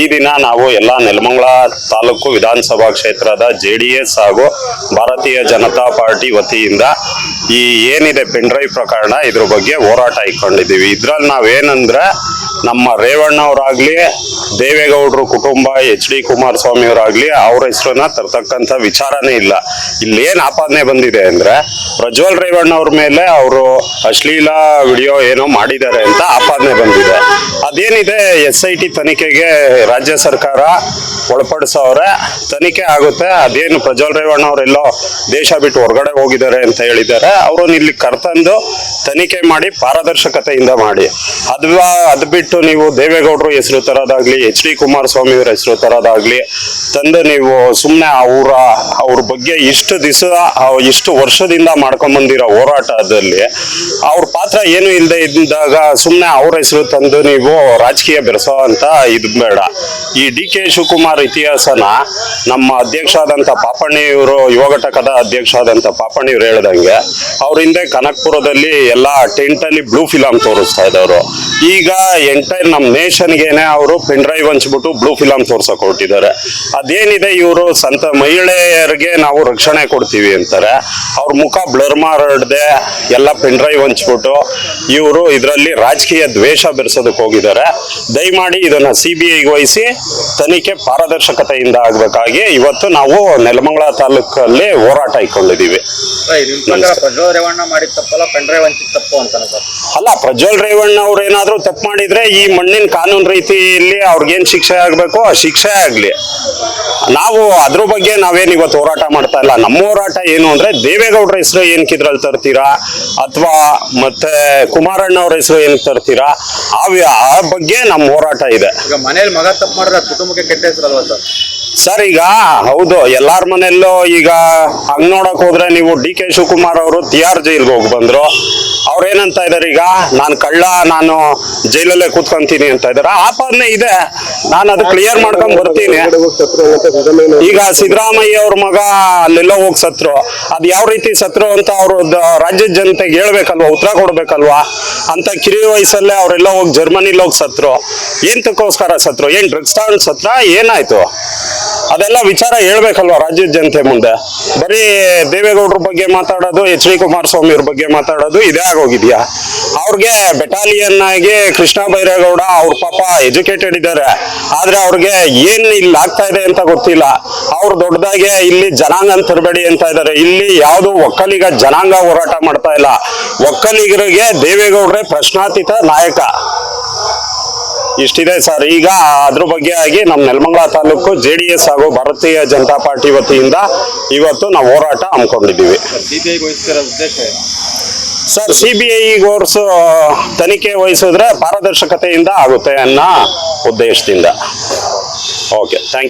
ಈ ದಿನ ನಾವು ಎಲ್ಲ ನೆಲಮಂಗಲ ತಾಲೂಕು ವಿಧಾನಸಭಾ ಕ್ಷೇತ್ರದ ಜೆ ಡಿ ಎಸ್ ಹಾಗೂ ಭಾರತೀಯ ಜನತಾ ಪಾರ್ಟಿ ವತಿಯಿಂದ ಈ ಏನಿದೆ ಪೆನ್ಡ್ರೈವ್ ಪ್ರಕರಣ ಇದ್ರ ಬಗ್ಗೆ ಹೋರಾಟ ಇಟ್ಕೊಂಡಿದ್ದೀವಿ. ಇದ್ರಲ್ಲಿ ನಾವೇನಂದ್ರೆ ನಮ್ಮ ರೇವಣ್ಣ ಅವರಾಗ್ಲಿ ದೇವೇಗೌಡರು ಕುಟುಂಬ, ಎಚ್ ಡಿ ಕುಮಾರಸ್ವಾಮಿ ಅವರಾಗ್ಲಿ ಅವ್ರ ಹೆಸರನ್ನ ತರ್ತಕ್ಕಂಥ ವಿಚಾರನೇ ಇಲ್ಲ. ಇಲ್ಲಿ ಏನು ಆಪಾದನೆ ಬಂದಿದೆ ಅಂದ್ರೆ, ಪ್ರಜ್ವಲ್ ರೇವಣ್ಣ ಅವ್ರ ಮೇಲೆ ಅವರು ಅಶ್ಲೀಲ ವಿಡಿಯೋ ಏನೋ ಮಾಡಿದ್ದಾರೆ ಅಂತ ಆಪಾದನೆ ಬಂದಿದೆ. ಅದೇನಿದೆ, ಎಸ್ ಐ ಟಿ ತನಿಖೆಗೆ ರಾಜ್ಯ ಸರ್ಕಾರ ಒಳಪಡಿಸೋರೆ, ತನಿಖೆ ಆಗುತ್ತೆ, ಅದೇನು ಪ್ರಜ್ವಲ್ ರೇವಣ್ಣ ಅವರೆಲ್ಲೋ ದೇಶ ಬಿಟ್ಟು ಹೊರಗಡೆ ಹೋಗಿದ್ದಾರೆ ಅಂತ ಹೇಳಿದ್ದಾರೆ, ಅವರನ್ನು ಇಲ್ಲಿ ಕರ್ತಂದು ತನಿಖೆ ಮಾಡಿ ಪಾರದರ್ಶಕತೆಯಿಂದ ಮಾಡಿ. ಅದು ಅದು ಬಿಟ್ಟು ನೀವು ದೇವೇಗೌಡರು ಹೆಸರು ತರೋದಾಗ್ಲಿ, ಎಚ್ ಡಿ ಕುಮಾರಸ್ವಾಮಿ ಅವರ ಹೆಸರು ತರೋದಾಗ್ಲಿ, ತಂದು ನೀವು ಸುಮ್ಮನೆ ಅವರ ಅವ್ರ ಬಗ್ಗೆ ಇಷ್ಟು ದಿವಸ ಇಷ್ಟು ವರ್ಷದಿಂದ ಮಾಡ್ಕೊಂಬಂದಿರೋ ಹೋರಾಟದಲ್ಲಿ ಅವ್ರ ಪಾತ್ರ ಏನು ಇಲ್ಲದೆ ಇದ್ದಾಗ ಸುಮ್ಮನೆ ಅವ್ರ ಹೆಸರು ತಂದು ನೀವು ರಾಜಕೀಯ ಬೆರೆಸೋ ಅಂತ ಇದು ಬೇಡ. ಈ ಡಿ ಕೆ ಶಿವಕುಮಾರ್ ಇತಿಹಾಸನ ನಮ್ಮ ಅಧ್ಯಕ್ಷ ಪಾಪಣ್ಣಿ ಇವರು, ಯುವ ಘಟಕದ ಅಧ್ಯಕ್ಷ ಆದಂತ ಪಾಪಣ್ಣಿ ಹೇಳ್ದಂಗೆ, ಅವ್ರ ಹಿಂದೆ ಕನಕ್ಪುರದಲ್ಲಿ ಎಲ್ಲ ಟೆಂಟಲ್ಲಿ ಬ್ಲೂ ಫಿಲಮ್ ತೋರಿಸ್ತಾ ಇದ್ದವರು. ಈಗ ಎಂಟೈರ್ ನಮ್ಮ ನೇಷನ್ಗೇನೆ ಅವರು ಪೆನ್ ಡ್ರೈವ್ ಹಂಚ್ಬಿಟ್ಟು ಬ್ಲೂ ಫಿಲಮ್ ತೋರ್ಸಕ್ಕೆ ಹೊರಟಿದ್ದಾರೆ. ಅದೇನಿದೆ ಇವರು, ಸಂತ ಮಹಿಳೆಯರಿಗೆ ನಾವು ರಕ್ಷಣೆ ಕೊಡ್ತೀವಿ ಅಂತಾರೆ. ಅವ್ರ ಮುಖ ಬ್ಲರ್ ಮಾಡದೆ ಎಲ್ಲ ಪೆನ್ ಡ್ರೈವ್ ಹಂಚ್ಬಿಟ್ಟು ಇವರು ಇದರಲ್ಲಿ ರಾಜಕೀಯ ದ್ವೇಷ ಬೆರೆಸೋದಕ್ಕೆ ಹೋಗಿದ್ದಾರೆ. ದಯಮಾಡಿ ಇದನ್ನು ಸಿ ಬಿ ಐಗೆ ವಹಿಸಿ ತನಿಖೆ ಪಾರದರ್ಶಕತೆಯಿಂದ ಆಗ್ಬೇಕಾಗಿ ಇವತ್ತು ನಾವು ನೆಲಮಂಗಲ ತಾಲೂಕಲ್ಲಿ ಹೋರಾಟ ಇಟ್ಕೊಂಡಿದ್ದೀವಿ. ಪ್ರಜ್ವಲ್ ರೇವಣ್ಣ ಮಾಡಿದ ತಪ್ಪಲ್ಲ ಪೆಂಡ್ರೈವ್ ತಪ್ಪು ಅಲ್ಲ ಪ್ರಜ್ವಲ್ ರೇವಣ್ಣ ಅವ್ರು ಏನಾದ್ರೂ ತಪ್ಪು ಮಾಡಿದ್ರೆ ಈ ಮಣ್ಣಿನ ಕಾನೂನು ರೀತಿಯಲ್ಲಿ ಅವ್ರಿಗೇನ್ ಶಿಕ್ಷೆ ಆಗ್ಬೇಕು? ಆ ಶಿಕ್ಷೆ ಆಗ್ಲಿ. ನಾವು ಅದ್ರ ಬಗ್ಗೆ ನಾವೇನು ಇವತ್ತು ಹೋರಾಟ ಮಾಡ್ತಾ ಇಲ್ಲ. ನಮ್ಮ ಹೋರಾಟ ಏನು ಅಂದ್ರೆ ದೇವೇಗೌಡರ ಹೆಸರು ಏನಕ್ಕೆ ಇದ್ರಲ್ಲಿ ತರ್ತೀರಾ? ಅಥವಾ ಮತ್ತೆ ಕುಮಾರಣ್ಣ ಅವ್ರ ಹೆಸರು ಏನಕ್ಕೆ ತರ್ತೀರಾ? ಆ ಬಗ್ಗೆ ನಮ್ಮ ಹೋರಾಟ ಇದೆ. ಈಗ ಮನೇಲಿ ಮಗ ತಪ್ಪು ಕುಟುಂಬಕ್ಕೆ ಕೆಟ್ಟ ಹೆಸರಲ್ವಾ ಸರ್? ಸರ್, ಈಗ ಹೌದು, ಎಲ್ಲಾರ ಮನೆಯಲ್ಲೂ ಈಗ ಹಂಗ್ ನೋಡಕ್ ಹೋದ್ರೆ ನೀವು ಡಿ ಕೆ ಶಿವಕುಮಾರ್ ಅವರು ತಿಹಾರ್ ಜೈಲ್ಗೆ ಹೋಗಿ ಬಂದ್ರು. ಏನಂತ ಇದಾರೆ ಈಗ, ನಾನು ಕಳ್ಳ, ನಾನು ಜೈಲಲ್ಲೇ ಕೂತ್ಕೊಂತೀನಿ ಅಂತ ಇದಾರೆ. ಆಪಾದನೆ ಇದೆ. ನಾನು ಅದು ಕ್ಲಿಯರ್ ಮಾಡ್ಕೊಂಡ್ ಬರ್ತೀನಿ. ಈಗ ಸಿದ್ದರಾಮಯ್ಯ ಅವ್ರ ಮಗ ಅಲ್ಲೆಲ್ಲೋ ಹೋಗಿ ಸತ್ರು. ಅದ್ ಯಾವ ರೀತಿ ಸತ್ರು ಅಂತ ಅವ್ರ ರಾಜ್ಯದ ಜನತೆಗೆ ಹೇಳ್ಬೇಕಲ್ವಾ? ಉತ್ತರ ಕೊಡ್ಬೇಕಲ್ವಾ? ಅಂತ ಕಿರಿಯ ವಯಸ್ಸಲ್ಲೇ ಅವರೆಲ್ಲ ಹೋಗಿ ಜರ್ಮನಿಲಿ ಹೋಗಿ ಸತ್ರು. ಎಂತಕ್ಕೋಸ್ಕರ ಸತ್ರು? ಏನ್ ಡ್ರಗ್ಸ್ ತಗೊಂಡ್ ಸತ್ರ? ಏನಾಯ್ತು? ಅದೆಲ್ಲ ವಿಚಾರ ಹೇಳ್ಬೇಕಲ್ವಾ ರಾಜ್ಯದ ಜನತೆ ಮುಂದೆ? ಬರೀ ದೇವೇಗೌಡರ ಬಗ್ಗೆ ಮಾತಾಡೋದು, ಎಚ್ ಡಿ ಕುಮಾರಸ್ವಾಮಿ ಅವ್ರ ಬಗ್ಗೆ ಮಾತಾಡೋದು ಇದೇ ಆಗೋಗಿದ್ಯಾ? ಅವ್ರಿಗೆ ಬೆಟಾಲಿಯನ್ ಆಗಿ ಕೃಷ್ಣ ಬೈರೇಗೌಡ ಅವ್ರ ಪಾಪ ಎಜುಕೇಟೆಡ್ ಇದ್ದಾರೆ ಆದ್ರೆ ಅವ್ರಿಗೆ ಏನ್ ಇಲ್ಲಿ ಆಗ್ತಾ ಇದೆ ಅಂತ ಗೊತ್ತಿಲ್ಲ. ಅವ್ರು ದೊಡ್ಡದಾಗೆ ಇಲ್ಲಿ ಜನಾಂಗ ತರಬೇಡಿ ಅಂತ ಇದ್ದಾರೆ ಇಲ್ಲಿ ಯಾವುದು ಒಕ್ಕಲಿಗ ಜನಾಂಗ ಹೋರಾಟ ಮಾಡ್ತಾ ಇಲ್ಲ. ಒಕ್ಕಲಿಗರಿಗೆ ದೇವೇಗೌಡ್ರೆ ಪ್ರಶ್ನಾತೀತ ನಾಯಕ. ಇಷ್ಟಿದೆ ಸರ್. ಈಗ ಅದ್ರ ಬಗ್ಗೆ ಆಗಿ ನಮ್ಮ Nelamangala taluk J D S ಹಾಗೂ ಭಾರತೀಯ ಜನತಾ ಪಾರ್ಟಿ ವತಿಯಿಂದ ಇವತ್ತು ನಾವು ಹೋರಾಟ ಹಮ್ಮಿಕೊಂಡಿದ್ದೀವಿ ಸಿಬಿಐ ವಹಿಸ್ತಿರೋ ಉದ್ದೇಶ ಏನು ಸರ್ ಸಿಬಿಐ ಕೋರ್ಸ್ ತನಿಖೆ ವಹಿಸಿದ್ರೆ ಪಾರದರ್ಶಕತೆಯಿಂದ ಆಗುತ್ತೆ ಅನ್ನೋ ಉದ್ದೇಶದಿಂದ. Okay thank